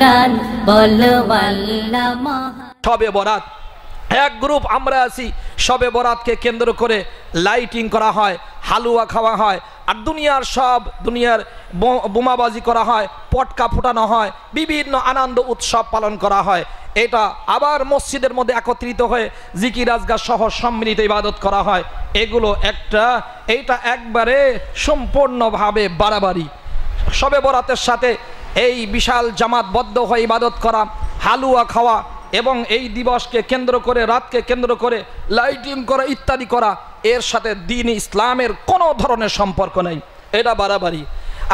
তার সবে বরাত। এক গ্রুপ আমরা আছি, সবে বরাতকে কেন্দ্র করে লাইটিং করা হয়, হালুয়া খাওয়া হয়, আর দুনিয়ার সব, দুনিয়ার বোমাবাজি করা হয়, পটকা ফুটানো হয়, বিভিন্ন আনন্দ উৎসব পালন করা হয়। এটা আবার মসজিদের মধ্যে একত্রিত হয়ে জিকির আজগার সহ সম্মিলিত ইবাদত করা হয়। এগুলো একটা, এইটা একবারে সম্পূর্ণভাবে বাড়াবাড়ি। সবে বরাতের সাথে এই বিশাল জামাতবদ্ধ হয়ে ইবাদত করা, হালুয়া খাওয়া এবং এই দিবসকে কেন্দ্র করে, রাতকে কেন্দ্র করে, লাইটিং করা, ইত্যাদি করা, এর সাথে দিন ইসলামের কোনো ধরনের সম্পর্ক নেই। এটা বাড়াবাড়ি।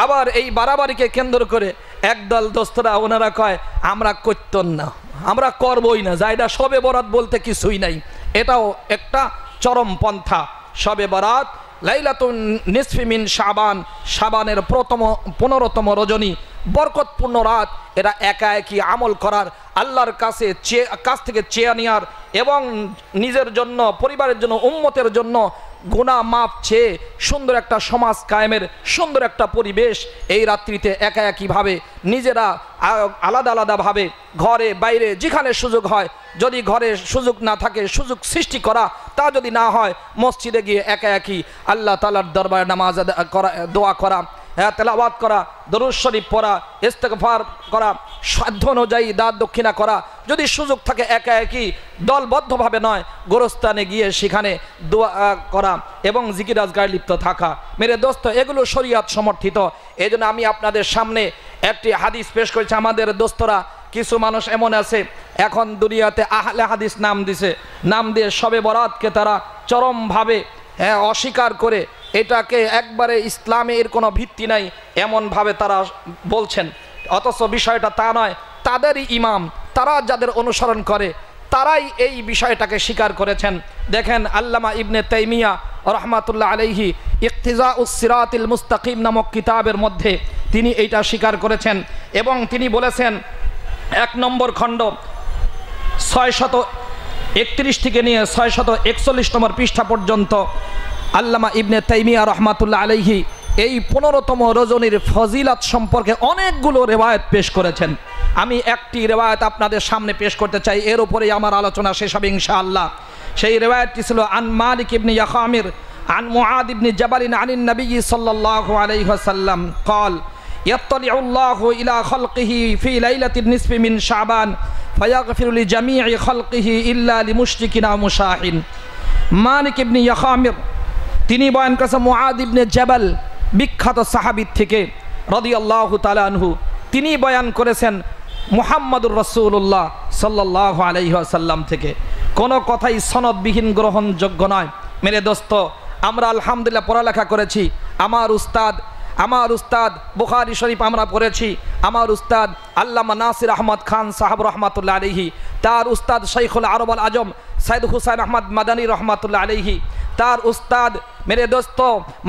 আবার এই বাড়াবাড়িকে কেন্দ্র করে একদল দোস্তরা ওনারা কয়, আমরা করতন না, আমরা করবই না। যা এটা সবে বরাত বলতে কিছুই নাই। এটাও একটা চরম পন্থা। সবে বরাত লাইলাতুন নিসফিমিন সাবান সাবানের প্রথম, পনেরোতম রজনী, বরকতপূর্ণ রাত। এরা একা একই আমল করার, আল্লাহর কাছে চেয়ে, কাছ থেকে চেয়ে নেওয়ার এবং নিজের জন্য, পরিবারের জন্য, উম্মতের জন্য গুণা মাপ চেয়ে সুন্দর একটা সমাজ কায়েমের সুন্দর একটা পরিবেশ এই রাত্রিতে একা একইভাবে নিজেরা আলাদা আলাদাভাবে ঘরে, বাইরে যেখানে সুযোগ হয়, যদি ঘরে সুযোগ না থাকে, সুযোগ সৃষ্টি করা, তা যদি না হয়, মসজিদে গিয়ে একা একই আল্লাহ তালার দরবারে নামাজ করা, দোয়া করা হ্যাঁ তেলাওয়াত করা শরীফ পড়া, ইস্তেগফার করা, সাধ্য অনুযায়ী দাঁত দক্ষিণা করা, যদি সুযোগ থাকে একা একই, দলবদ্ধভাবে নয়, গোরস্থানে গিয়ে সেখানে দোয়া করা এবং জিকির আজগায় লিপ্ত থাকা। মেরে দোস্ত, এগুলো শরিয়াত সমর্থিত। এই আমি আপনাদের সামনে একটি হাদিস পেশ করেছি। আমাদের দোস্তরা, কিছু মানুষ এমন আছে, এখন দুনিয়াতে আহলে হাদিস নাম দিছে। নাম দিয়ে সবে বরাতকে তারা চরমভাবে হ্যাঁ অস্বীকার করে এটাকে একবারে ইসলামে এর কোনো ভিত্তি নাই, এমনভাবে তারা বলছেন। অথচ বিষয়টা তা নয়, তাদেরই ইমাম, তারা যাদের অনুসরণ করে, তারাই এই বিষয়টাকে স্বীকার করেছেন। দেখেন আল্লামা ইবনে তাইমিয়া রহমাতুল্লাহ আলাইহি ইকতিজা উসিরাতিল মুস্তাকিম নামক কিতাবের মধ্যে তিনি এইটা স্বীকার করেছেন এবং তিনি বলেছেন, এক নম্বর খণ্ড ছয় শত একত্রিশ থেকে নিয়ে ছয় শত একচল্লিশ নম্বর পৃষ্ঠা পর্যন্ত আল্লামা ইবনে তাইমিয়া রহমাতুল্লাহ আলাইহি এই পনেরোতম রজনীর ফজিলাত সম্পর্কে অনেকগুলো রেওয়ায়ত পেশ করেছেন আমি একটি রেওয়ায়ত আপনাদের সামনে পেশ করতে চাই এর উপরেই আমার আলোচনা শেষ হবে ইনশাআল্লাহ সেই রেওয়ায়তটি ছিল আন মালিক ইবনে ইয়াকামির আন মুআদ ইবনে জাবালিন আনিন নবী সাল্লাল্লাহু আলাইহি ওয়াসাল্লাম قال يطلع الله إلى خلقه في ليلة النصف من شعبان فيغفر لجميع خلقه إلا لمشرك أو مشاحن মালিক ইবনে ইয়াখামির তিনি বয়ান করেছেন মুআদ ইবনে জাবাল, বিখ্যাত সাহাবীর থেকে, রাদিয়াল্লাহু তাআলা আনহু। তিনি বয়ান করেছেন মুহাম্মাদুর রাসূলুল্লাহ সাল্লাল্লাহু আলাইহি ওয়াসাল্লাম থেকে। কোনো কথাই সনদবিহীন গ্রহণযোগ্য নয়। মেরে দোস্ত, আমরা আলহামদুলিল্লাহ পড়ালেখা করেছি। আমার উস্তাদ আমার উস্তাদ বুখারি শরীফ আমরা পড়েছি। আমার উস্তাদ আল্লামা নাসির আহমদ খান সাহাব রহমাতুল্লাহ আলহি তার উস্তাদ শৈখুল আরব আল আজম, সাইদ হুসাইন আহমদ মাদানী রহমাতুল্লাহ আলহি তার উস্তাদ মেরে দোস্ত,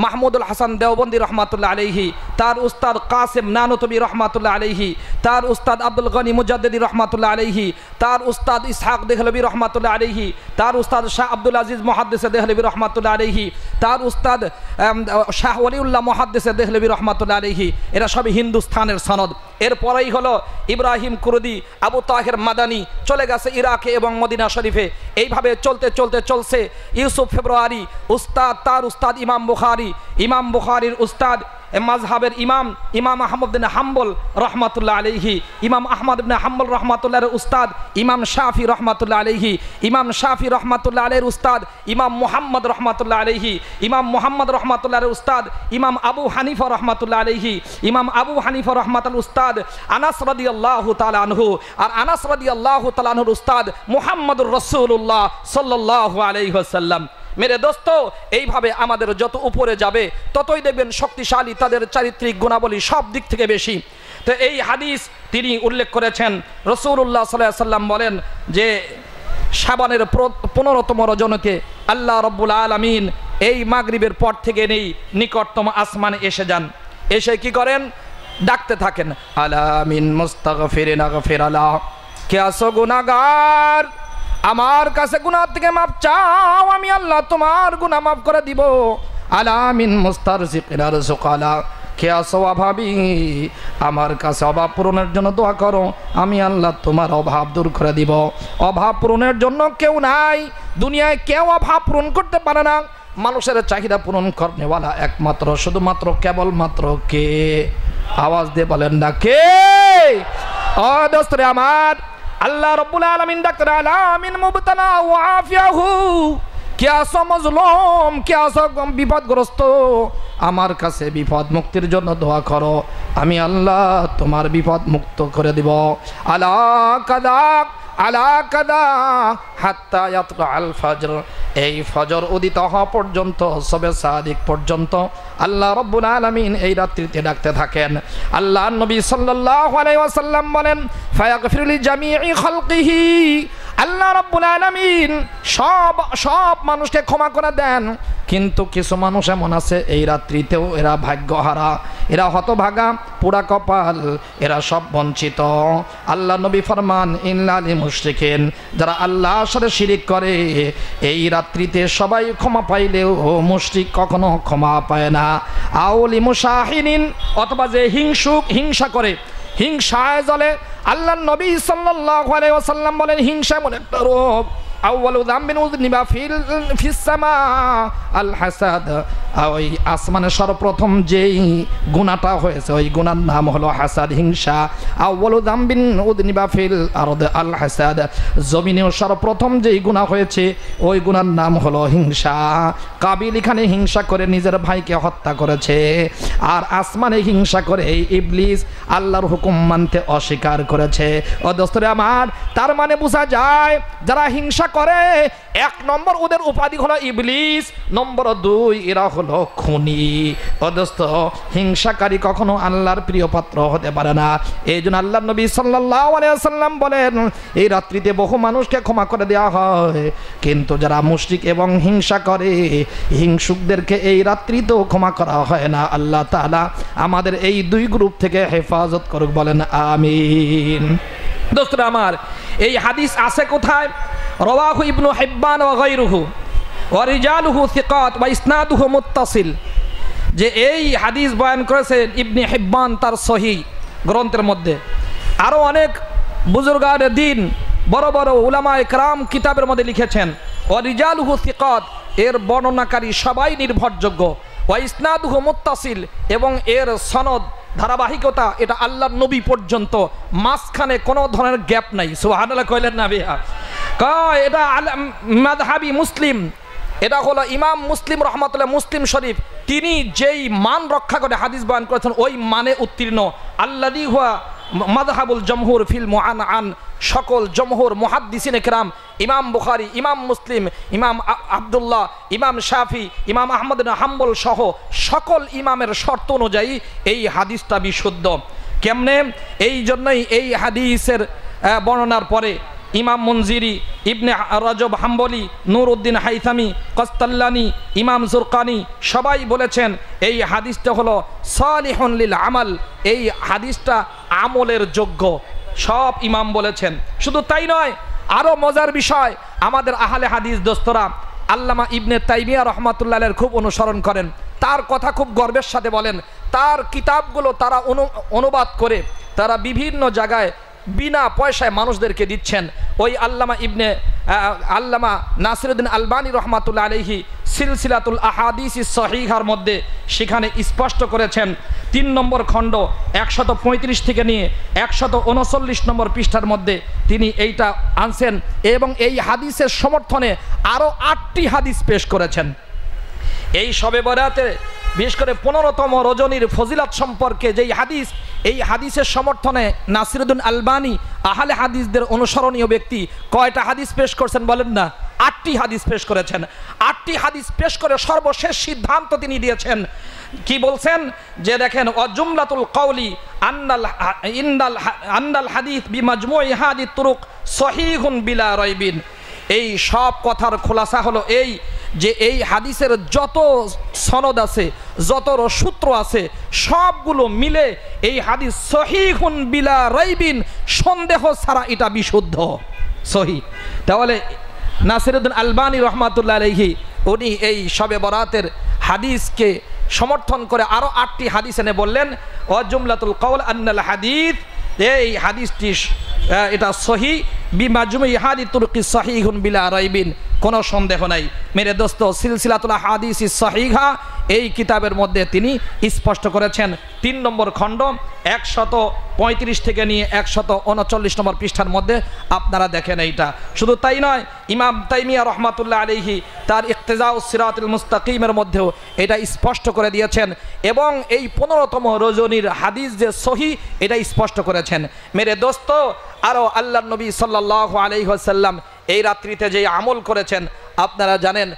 মাহমুদুল হাসান দেওবন্দি রহমাতুল্লাহ আলহি তার উস্তাদ কাসিম নানুতবি রহমাতুল্লাহ আলহি তার উস্তাদ আব্দুল গনি মুজাদ্দি রহমাতুল্লাহ আলহি তার উস্তাদ ইসহাক দেহলবি রহমাতুল্লাহ আলহি তার উস্তাদ শাহ আব্দুল আজিজ মহাদ্দেস দেহলবি রহমাতুল্লাহ আলহি তার উস্তাদ শাহ ওলিউল্লাহ মহাদ্দেস দেহলবি রহমাতুল্লাহ আলহি এরা সবই হিন্দুস্থানের সনদ। এরপরেই হলো ইব্রাহিম কুরদি, আবু তাহের মাদানি চলে গেছে ইরাকে এবং মদিনা শরীফে। এইভাবে চলতে চলতে চলছে ইউসুফ ফেব্রুয়ারি। উস্তাদ তার উস্তাদ ইমাম বুখারি, ইমাম বুখারির উস্তাদ মাজহাবের ইমাম ইমাম আহমদ বিন হাম্বল রহমাতুল্লাহ আলহি ইমাম আহমদ বিন হাম্বল রহমাতুল্লাহর উস্তাদ, ইমাম শাফি রহমাতুল্লাহ আলহি ইমাম শাফি রহমাতুল্লাহ আলের উস্তাদ, ইমাম মুহাম্মদ রহমাতুল্লাহ আলহি ইমাম মুহাম্মদ রহমাতুল্লাহর উস্তাদ, ইমাম আবু হানিফা রহমাতুল্লাহ আলহি ইমাম আবু হানিফা রহমাতুল উস্তাদ আনাস রাদি আল্লাহ তালা আনহু, আর আনাস রাদি আল্লাহ তালানহুর উস্তাদ মুহাম্মদুর রসুল্লাহ সাল্লাহ আলহিহাসাল্লাম মেরে দোস্ত, এইভাবে আমাদের যত উপরে যাবে, ততই দেখবেন শক্তিশালী তাদের চারিত্রিক গুণাবলী সব দিক থেকে বেশি। তো এই হাদিস তিনি উল্লেখ করেছেন। রসুল্লাহ সাল্লাহ সাল্লাম বলেন যে সাবানের পনেরোতম রজনকে আল্লাহ রব্বুল আলমিন এই মাগরিবের পর থেকে নেই, নিকটতম আসমান এসে যান। এসে কি করেন? ডাকতে থাকেন। আলামিন মুস্তাগফিরিন আগফির আলা কে আসো গুনাহগার? আমার কাছে গুনাহ থেকে মাপ চাও, আমি আল্লাহ তোমার গুনাহ মাফ করে দিব। আলামিন মুস্তারজিকিন আরজুকালা কে আসো অভাবী? আমার কাছে অভাব পূরণের জন্য দোয়া করো, আমি আল্লাহ তোমার অভাব দূর করে দিব। অভাব পূরণের জন্য কেউ নাই। দুনিয়ায় কেউ অভাব পূরণ করতে পারে না। মানুষের চাহিদা পূরণ করেওয়ালা একমাত্র, শুধুমাত্র, কেবলমাত্র কে? আওয়াজ দিয়ে বলেন না কে? ও দোস্তরে আমার। আল্লাহ রব্বুল আলামিন ডাক্তার আলামিন মুবতালা ওয়া আফিয়াহু। কে আসো মজলুম? কে আসো বিপদগ্রস্ত? আমার কাছে বিপদ মুক্তির জন্য দোয়া করো। আমি আল্লাহ তোমার বিপদ মুক্ত করে দিব। আলা কাদা আলা কাদা আল ফজর। এই ফজর উদিত হওয়া পর্যন্ত, সবে সাদিক পর্যন্ত আল্লাহ রব্বুল আলামিন এই রাত্রিতে ডাকতে থাকেন। আল্লাহ নবী ওয়াসাল্লাম বলেন খালকিহি। আল্লাহ রব্বুল আলামিন সব সব মানুষকে ক্ষমা করে দেন। কিন্তু কিছু মানুষ এমন আছে, এই রাত্রিতেও এরা ভাগ্যহারা। এরা হতভাগা পোড়া কপাল, এরা সব বঞ্চিত। আল্লাহ নবী ফরমান ইল্লালি মুশরিকিন, যারা আল্লাহ সাথে শিরিক করে, এই রাত্রিতে সবাই ক্ষমা পাইলেও মুশরিক কখনো ক্ষমা পায় না। আউলি মুশাহিনিন অথবা যে হিংসুক, হিংসা করে, হিংসায় জলে আল্লাহ নবী সাল্লাল্লাহু আলাইহি ওয়াসাল্লাম বলেন, হিংসা এমন একটা রোগ। সর্বপ্রথম যেই হয়েছে, ওই গুনার নাম হলো হাসাদ হিংসা। উযনিবা ফিল আরদ, আল হাসাদ। জমিনেও সর্বপ্রথম যেই হয়েছে, ওই নাম হলো হিংসা। কাবিল এখানে হিংসা করে নিজের ভাইকে হত্যা করেছে। আর আসমানে হিংসা করে এই ইবলিস আল্লাহর হুকুম মানতে অস্বীকার করেছে। ও দোস্তরে আমার, তার মানে বোঝা যায়, যারা হিংসা করে। এক নম্বর ওদের উপাধি হলো ইবলিস, নম্বর দুই এরা হলো খুনি। ও দোস্ত হিংসাকারী কখনো আল্লাহর প্রিয় পাত্র হতে পারে না। এই জন্য আল্লাহ নবী ওয়াসাল্লাম বলেন, এই রাত্রিতে বহু মানুষকে ক্ষমা করে দেওয়া হয়। কিন্তু যারা মুশরিক এবং হিংসা করে, হিংসুকদেরকে এই রাত্রিতেও ক্ষমা করা হয় না। আল্লাহ তাআলা আমাদের এই দুই গ্রুপ থেকে হেফাজত করুক বলেন, আমিন। দোস্তরা আমার, এই হাদিস আছে কোথায়? রওয়াহু ইবনু হিব্বান ওয়া গায়রুহু ওয়া রিজালুহু সিকাত ওয়া ইসনাদুহু মুত্তাসিল। যে এই হাদিস বয়ান করেছেন ইবনে হিব্বান তার সহি গ্রন্থের মধ্যে। আরও অনেক বুজুর্গার দিন বড় বড় উলামা একরাম কিতাবের মধ্যে লিখেছেন ও রিজালুহু সিকাত এর বর্ণনাকারী সবাই নির্ভরযোগ্য। ওয়া ইসনাদুহু এবং এর সনদ ধারাবাহিকতা, এটা আল্লাহর নবী পর্যন্ত। মাঝখানে কোনো ধরনের গ্যাপ নাই। সুবহানাল্লাহ কইলেন না বিহা। কয়, এটা মাদহাবি মুসলিম। এটা হলো ইমাম মুসলিম রহমতুল্লাহ মুসলিম শরীফ। তিনি যেই মান রক্ষা করে হাদিস বয়ান করেছেন, ওই মানে উত্তীর্ণ। আল্লাদি হুয়া মাদহাবুল জমহুর ফিল মোহান আন সকল জমহুর মুহাদ্দিসিন একরাম ইমাম বুখারি, ইমাম মুসলিম, ইমাম আবদুল্লাহ, ইমাম শাফি, ইমাম আহমদ হাম্বল সহ সকল ইমামের শর্ত অনুযায়ী এই হাদিসটা বিশুদ্ধ। কেমনে? এই জন্যই এই হাদিসের বর্ণনার পরে ইমাম মঞ্জিরি ইবনে রজব হাম্বলি নূর উদ্দিন হাইথামি কস্তাল্লানি, ইমাম জুরকানি সবাই বলেছেন এই হাদিসটা হলো সালিহন লিল আমাল। এই হাদিসটা আমলের যোগ্য। সব ইমাম বলেছেন। শুধু তাই নয় আরও মজার বিষয়, আমাদের আহলে হাদিস দোস্তরা, আল্লামা ইবনে তাইমিয়া রহমাতুল্লাহের খুব অনুসরণ করেন। তার কথা খুব গর্বের সাথে বলেন, তার কিতাবগুলো তারা অনু, অনুবাদ করে, তারা বিভিন্ন জায়গায় বিনা পয়সায় মানুষদেরকে দিচ্ছেন। ওই আল্লামা ইবনে আল্লামা নাসিরুদ্দিন আলবানী রহমাতুল্লা আলহি সিলসিলাতুল আহাদিস সহিহার মধ্যে সেখানে স্পষ্ট করেছেন, তিন নম্বর খণ্ড একশত পঁয়ত্রিশ থেকে নিয়ে একশত উনচল্লিশ নম্বর পৃষ্ঠার মধ্যে তিনি এইটা আনছেন এবং এই হাদিসের সমর্থনে আরও আটটি হাদিস পেশ করেছেন। এই সবে বরাতে বিশেষ করে পনেরোতম রজনীর ফজিলত সম্পর্কে যেই হাদিস এই হাদিসের সমর্থনে নাসিরুদ্দিন আলবানি আহলে হাদিসদের অনুসরণীয় ব্যক্তি কয়টা হাদিস পেশ করছেন বলেন না? আটটি হাদিস পেশ করেছেন। আটটি হাদিস পেশ করে সর্বশেষ সিদ্ধান্ত তিনি দিয়েছেন। কি বলছেন? যে দেখেন, অজুমলাতুল কৌলি আন্নাল ইন্দাল আন্নাল হাদিস বি মাজমুই হাদি তুরুক সহিহুন বিলা রয়বিন এই সব কথার খোলাসা হলো এই যে এই হাদিসের যত সনদ আছে, যত সূত্র আছে, সবগুলো মিলে এই হাদিস সহিহুন বিলা রাইবিন, সন্দেহ ছাড়া এটা বিশুদ্ধ, সহি। তাহলে নাসিরুদ্দিন আলবানী রহমাতুল্লাহ আলহি উনি এই শবে বরাতের হাদিসকে সমর্থন করে আরও আটটি হাদিস এনে বললেন অজুমলাতুল কৌল আন্নাল হাদিস, এই হাদিসটি এটা সহি বিমাজুম ইহাদি তুর্কি সহিহুন বিলা রাইবিন। কোনো সন্দেহ নাই। মেরে দোস্ত, সিলসিলাতুল হাদিস সহিহা, এই কিতাবের মধ্যে তিনি স্পষ্ট করেছেন তিন নম্বর খণ্ড, একশত পঁয়ত্রিশ থেকে নিয়ে একশত উনচল্লিশ নম্বর পৃষ্ঠার মধ্যে আপনারা দেখেন এইটা। শুধু তাই নয়, ইমাম তাইমিয়া রহমাতুল্লাহ আলিহি তার ইকতেজা সিরাতুল মুস্তাকিমের মধ্যেও এটা স্পষ্ট করে দিয়েছেন এবং এই পনেরোতম রজনীর হাদিস যে সহি, এটা স্পষ্ট করেছেন। মেরে দোস্ত আরও আল্লাহ নবী সাল্লাহ আলহিহাসাল্লাম এই রাত্রিতে যে আমল করেছেন, আপনারা জানেন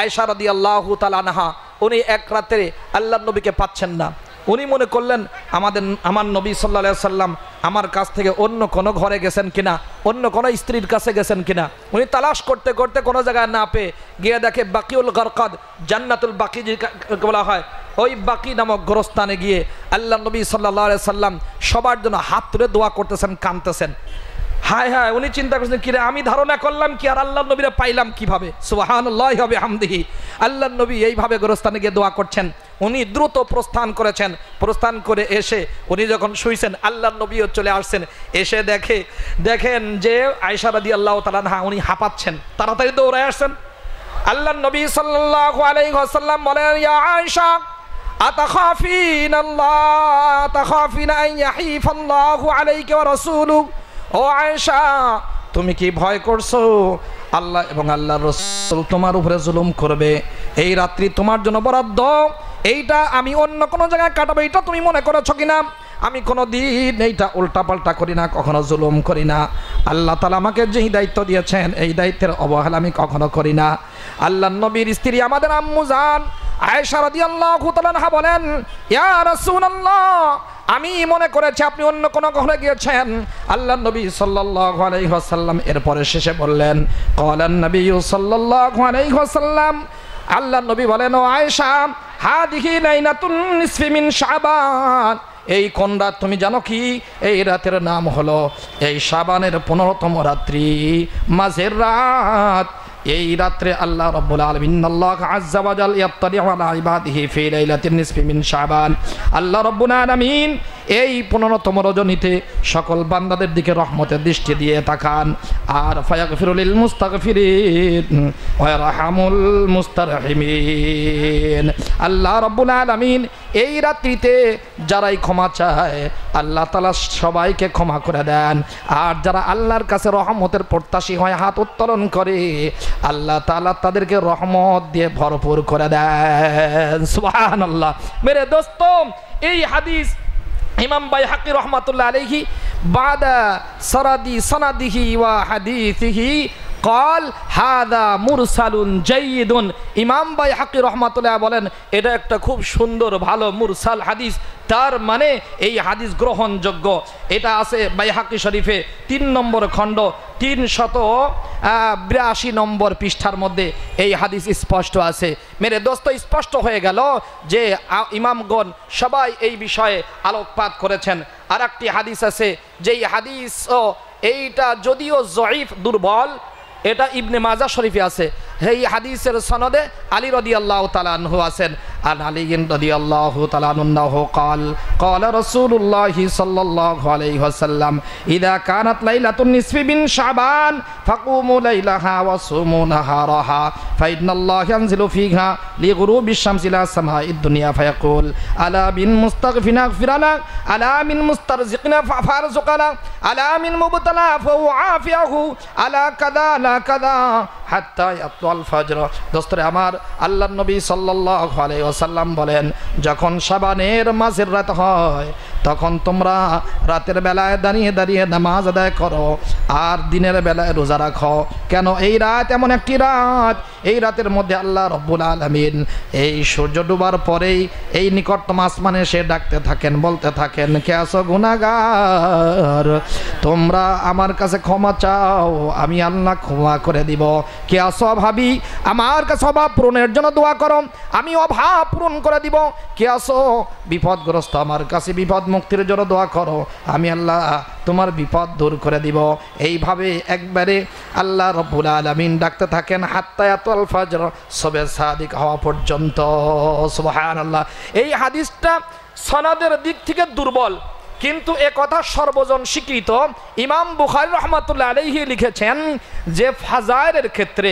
আয়সা রদি আল্লাহ তালানহা উনি এক রাত্রে আল্লাহ নবীকে পাচ্ছেন না। উনি মনে করলেন, আমাদের, আমার নবী সাল্লা সাল্লাম আমার কাছ থেকে অন্য কোনো ঘরে গেছেন কিনা? অন্য কোনো স্ত্রীর কাছে গেছেন কিনা? উনি তালাশ করতে করতে কোনো জায়গায় না পেয়ে গিয়ে দেখে বাকিউল গরকাদ, জান্নাতুল বাকি বলা হয়, ওই বাকি নামক গোরস্থানে গিয়ে আল্লাহ নবী সাল্লাহ সাল্লাম সবার জন্য হাত তুলে দোয়া করতেছেন কানতেছেন হায় হায়, উনি চিন্তা করছেন, কিরে, আমি ধারণা করলাম কি আর আল্লাহ নবীরা পাইলাম কীভাবে? সুবাহান হবে হামদিহি আল্লাহ নবী এইভাবে গোরস্থানে গিয়ে দোয়া করছেন। উনি দ্রুত প্রস্থান করেছেন। প্রস্থান করে এসে উনি যখন শুইছেন আল্লাহ নবীও চলে আসছেন। এসে দেখে, দেখেন যে আয়সা রাদি আল্লাহ তালানহা উনি হাঁপাচ্ছেন। তাড়াতাড়ি দৌড়ে আসছেন। আল্লাহ নবী ওয়াসাল্লাম বলেন আয়েশা আতাখাফিন আল্লাহ আতাখাফিন আন ইয়াহিফ আল্লাহু আলাইকা ওয়া রাসূলুহু ও আয়েশা, তুমি কি ভয় করছ? আল্লাহ এবং আল্লাহর রসুল তোমার উপরে জুলুম করবে। এই রাত্রি তোমার জন্য বরাদ্দ। এইটা আমি অন্য কোনো জায়গায় কাটাবো, এইটা তুমি মনে করেছ কিনা? আমি কোনো দিন এইটা উল্টা পাল্টা করি না, কখনো জুলুম করি না। আল্লাহ তালা আমাকে যেই দায়িত্ব দিয়েছেন, এই দায়িত্বের অবহেলা আমি কখনো করি না। আল্লাহ নবীর স্ত্রী আমাদের আম্মু জান, আয়েশা রাদিয়াল্লাহু তাআলা বলেন, ইয়া রাসূলুল্লাহ, আমি মনে করেছি আপনি অন্য কোনো ঘরে গিয়েছেন। আল্লাহ নবী সাল্লাল্লাহু আলাইহি এরপরে শেষে বললেন, ক্বালান নবী সাল্লাল্লাহু আল্লাহ নবী বলেন, ও আয়েশা, হাদিহি লাইলাতুন নিসফি মিন শাবান। এই কোন রাত তুমি জানো কি? এই রাতের নাম হলো এই সাবানের পনেরোতম রাত্রি। মাঝের রাত, এই রাত্রে আল্লাহ রব্বুল আলামিন আল্লাহ আজ্জা ওয়াজাল ইয়াত্তালিউ আলা ইবাদিহি ফি লাইলাতিন নিসফি মিন শাবান। আল্লাহ রব্বুল আলামিন এই পনেরোতম রজনীতে সকল বান্দাদের দিকে রহমতের দৃষ্টি দিয়ে তাকান। আর ফায়াগফিরুল মুস্তাগফিরিন ওয়া ইয়ারহামুল মুস্তারহিমিন। আল্লাহ রব্বুল আলামিন এই রাত্রিতে যারাই ক্ষমা চায়, আল্লাহ তালা সবাইকে ক্ষমা করে দেন। আর যারা আল্লাহর কাছে রহমতের প্রত্যাশী হয়, হাত উত্তোলন করে, আল্লাহ তালা তাদেরকে রহমত দিয়ে ভরপুর করে দেন। সুবহান আল্লাহ মেরে দোস্ত, এই হাদিস ইমাম বাই হাকি রহমাতুল্লাহ আলহি বাদা সরাদি সনাদিহি ওয়া হাদিসিহি কল হাদা মুরসালুন জঈদুন ইমাম বাই হাকি রহমাতুল্লাহ বলেন, এটা একটা খুব সুন্দর, ভালো, মুরসাল হাদিস। তার মানে এই হাদিস গ্রহণযোগ্য। এটা আছে বাইহাকি শরীফে তিন নম্বর খণ্ড, তিন শত বিরাশি নম্বর পৃষ্ঠার মধ্যে এই হাদিস স্পষ্ট আছে। মেরে দোস্ত, স্পষ্ট হয়ে গেল যে ইমামগণ সবাই এই বিষয়ে আলোকপাত করেছেন। আর একটি হাদিস আছে, যেই হাদিস ও এইটা যদিও জয়ীফ, দুর্বল এটা ইবনে মাজা শরীফে আছে। এই হাদিসের সনদে আলী রদি আল্লাহ তালানহু আছেন। আর আলী রদি আল্লাহ তালানুল্লাহ কল কল রসুল্লাহ সাল্লাহ আলাইহি ওয়াসাল্লাম, ইদা কানাত লাইলাতুন নিসফি বিন শাবান, ফাকুমু লাইলাহা ওয়া সুমু নাহারাহা ফাইনাল্লাহ ইয়ানজিলু ফিহা লিগুরুবি শামসি লা সামাইদ দুনিয়া ফায়াকুল, আলা বিন মুস্তাগফিনা গফিরানা আলা মিন মুস্তারজিকিনা ফারজুকানা আলা মিন মুবতালা ফাউআফিয়াহু আলা কাদালা হাকাদা দোস্তরে আমার আল্লাহর নবী সাল্লাল্লাহু সাল্লাম বলেন যখন শাবানের মাঝের রাত হয় তখন তোমরা রাতের বেলায় দাঁড়িয়ে দাঁড়িয়ে নামাজ আদায় করো আর দিনের বেলায় রোজা রাখো। কেন এই রাত এমন একটি রাত? এই রাতের মধ্যে আল্লাহ রব্বুল আলমিন এই সূর্য ডুবার পরেই এই নিকটতম আসমানে সে ডাকতে থাকেন, বলতে থাকেন, কে আসো গুনাগার তোমরা আমার কাছে ক্ষমা চাও, আমি আল্লাহ ক্ষমা করে দিব। কে আসো ভাবি আমার কাছে অভাব পূরণের জন্য দোয়া করো, আমি অভাব পূরণ করে দিব। কে আসো বিপদগ্রস্ত? আমার কাছে বিপদ মুক্তির জন্য দোয়া করো। আমি আল্লাহ তোমার বিপদ দূর করে দিব। এইভাবে একবারে আল্লাহ রব্বুল আলমিন ডাকতে থাকেন হাত্তায়াতুল ফাজর সবে সাদিক হওয়া পর্যন্ত। সুবাহ আল্লাহ এই হাদিসটা সনাদের দিক থেকে দুর্বল। কিন্তু এ কথা সর্বজন স্বীকৃত। ইমাম বুখারি রহমাতুল্লাহ আলাইহি লিখেছেন যে ফাজায়ের ক্ষেত্রে,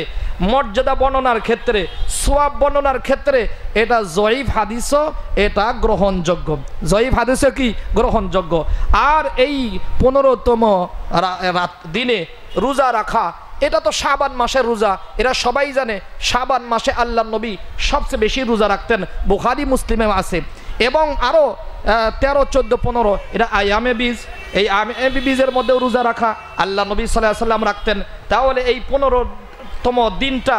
মর্যাদা বর্ণনার ক্ষেত্রে, সোয়াব বর্ণনার ক্ষেত্রে এটা জয়ীফ হাদিসও, এটা গ্রহণযোগ্য। জয়ীফ হাদিসও কি? গ্রহণযোগ্য। আর এই পনেরোতম রাত দিনে রোজা রাখা, এটা তো শাবান মাসের রোজা। এরা সবাই জানে, শাবান মাসে আল্লাহ নবী সবচেয়ে বেশি রোজা রাখতেন। বুখারি মুসলিমে আছে। এবং আরও তেরো, চোদ্দ, পনেরো, এটা আয়ামে বীজ। এই আয়ামে বীজের মধ্যেও রোজা রাখা, আল্লাহ নবী সাল্লাহ সাল্লাম রাখতেন। তাহলে এই পনেরো তম দিনটা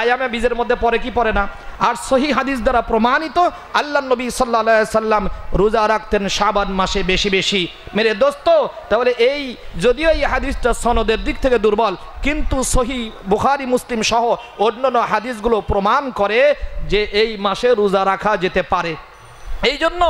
আয়ামে বীজের মধ্যে পড়ে কি পড়ে না? আর সহি হাদিস দ্বারা প্রমাণিত, আল্লাহ নবী সাল্লাহ সাল্লাম রোজা রাখতেন সাবান মাসে বেশি বেশি। মেরে দোস্ত, তাহলে এই, যদিও এই হাদিসটা সনদের দিক থেকে দুর্বল, কিন্তু সহি বুখারি, মুসলিম সহ অন্যান্য হাদিসগুলো প্রমাণ করে যে এই মাসে রোজা রাখা যেতে পারে। এই জন্য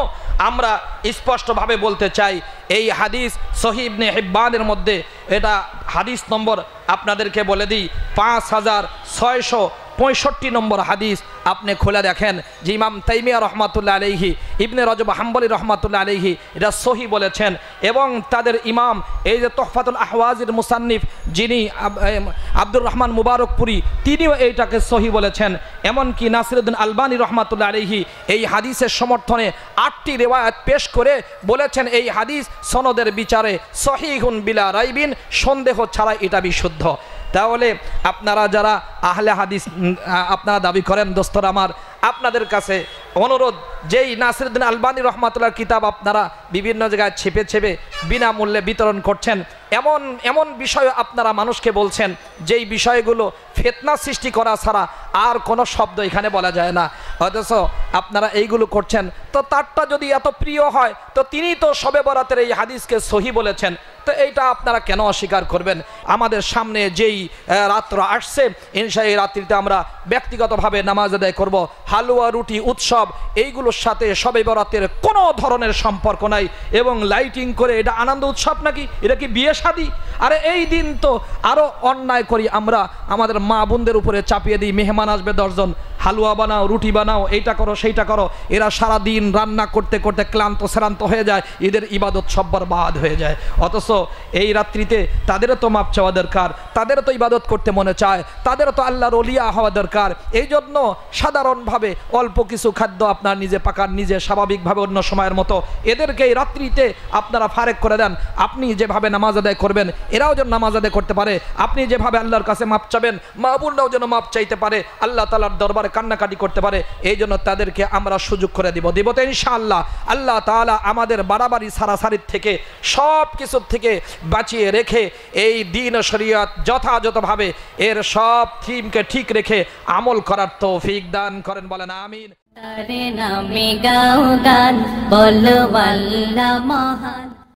আমরা স্পষ্টভাবে বলতে চাই, এই হাদিস সহিবনে হিব্বানের মধ্যে, এটা হাদিস নম্বর আপনাদেরকে বলে দিই, পাঁচ হাজার ছয়শো পঁয়ষট্টি নম্বর হাদিস, আপনি খুলে দেখেন যে ইমাম তাইমিয়া রহমাতুল্লাহ আলহি ইবনে রজব হাম্বলি রহমাতুল্লাহ আলহি এটা সহি বলেছেন এবং তাদের ইমাম, এই যে তোহফাতুল আহওয়াজির মুসান্নিফ, যিনি আব্দুর রহমান মুবারকপুরি, তিনিও এইটাকে সহি বলেছেন। এমনকি নাসিরুদ্দিন আলবানী রহমাতুল্লাহ আলহি এই হাদিসের সমর্থনে আটটি রেওয়ায়াত পেশ করে বলেছেন, এই হাদিস সনদের বিচারে সহিহুন বিলা রাইবিন, সন্দেহ ছাড়া এটা বিশুদ্ধ। তাহলে আপনারা যারা আহলে হাদিস আপনারা দাবি করেন, দোস্তর আমার, আপনাদের কাছে অনুরোধ, যেই নাসিরুদ্দিন আলবানী রহমাতুল্লাহর কিতাব আপনারা বিভিন্ন জায়গায় ছেপে ছেপে বিনামূল্যে বিতরণ করছেন এমন এমন বিষয় আপনারা মানুষকে বলছেন, যেই বিষয়গুলো ফেতনা সৃষ্টি করা ছাড়া আর কোনো শব্দ এখানে বলা যায় না। অথচ আপনারা এইগুলো করছেন। তো তারটা যদি এত প্রিয় হয়, তো তিনি তো সবে বরাতের এই হাদিসকে সহি বলেছেন। তো এইটা আপনারা কেন অস্বীকার করবেন? আমাদের সামনে যেই রাত্র আসছে ইনশা এই রাত্রিতে আমরা ব্যক্তিগতভাবে নামাজ আদায় করব। হালুয়া, রুটি, উৎসব, এইগুলোর সাথে সবে বরাতের কোনো ধরনের সম্পর্ক নাই। এবং লাইটিং করে এটা আনন্দ উৎসব নাকি? এটা কি বিয়ে শাদি আরে এই দিন তো আরও অন্যায় করি আমরা। আমাদের মা বোনদের উপরে চাপিয়ে দিই, মেহমান আসবে দশজন। হালুয়া বানাও, রুটি বানাও, এইটা করো, সেইটা করো। এরা সারা দিন রান্না করতে করতে ক্লান্ত, শ্রান্ত হয়ে যায়, এদের ইবাদত সব বাদ হয়ে যায়। অথচ এই রাত্রিতে তাদেরও তো মাপ চাওয়া দরকার, তাদেরও তো ইবাদত করতে মনে চায়, তাদেরও তো আল্লাহর অলিয়া হওয়া দরকার। এই জন্য সাধারণভাবে অল্প কিছু খাদ্য আপনার নিজে পাকান, নিজে স্বাভাবিকভাবে অন্য সময়ের মতো। এদেরকে এই রাত্রিতে আপনারা ফারেক করে দেন। আপনি যেভাবে নামাজ আদায় করবেন, এরাও যেন নামাজ আদায় করতে পারে। আপনি যেভাবে আল্লাহর কাছে মাপ চাবেন মা বোনরাও যেন মাপ চাইতে পারে। আল্লাহ তালার দরবারে কান্নাকাটি করতে পারে, এই জন্য তাদেরকে আমরা সুযোগ করে দিব। দিব তো ইনশাআল্লাহ। আল্লাহ তাআলা আমাদের বাড়াবাড়ি, সারাসারির থেকে সব কিছুর থেকে বাঁচিয়ে রেখে এই দিন শরীয়ত যথাযথভাবে এর সব থিমকে ঠিক রেখে আমল করার তৌফিক দান করেন, বলেন আমিন। তারে নামে গাও গান, বলো মহান।